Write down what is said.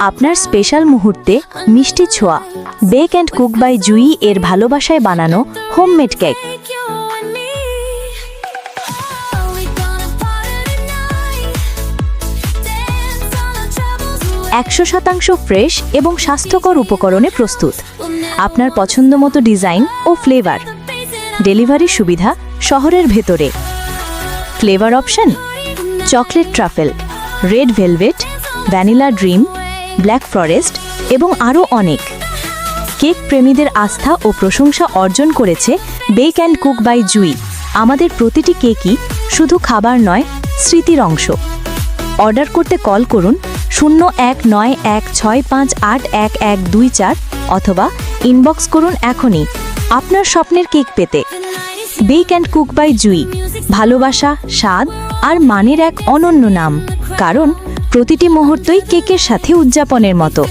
আপনার স্পেশাল মুহূর্তে মিষ্টি ছোঁয়া bake and cook by Jui এর ভালোবাসায় বানানো হোমমেড কেক একশো শতাংশ ফ্রেশ এবং স্বাস্থ্যকর উপকরণে প্রস্তুত। আপনার পছন্দ মতো ডিজাইন ও ফ্লেভার। ডেলিভারির সুবিধা শহরের ভেতরে। Flavour option, chocolate truffle, red velvet, vanilla dream, black forest এবং আরও অনেক। কেক প্রেমীদের আস্থা ও প্রশংসা অর্জন করেছে bake and cook by Jui. আমাদের প্রতিটি কেকই শুধু খাবার নয়, স্মৃতির অংশ। অর্ডার করতে কল করুন শূন্য এক নয় এক ছয় পাঁচ আট এক এক দুই চার অথবা ইনবক্স করুন এখনই আপনার স্বপ্নের কেক পেতে। Bake and cook by Jui ভালোবাসা, স্বাদ আর মানের এক অনন্য নাম। কারণ প্রতিটি মুহূর্তই কেকের সাথে উদযাপনের মতো।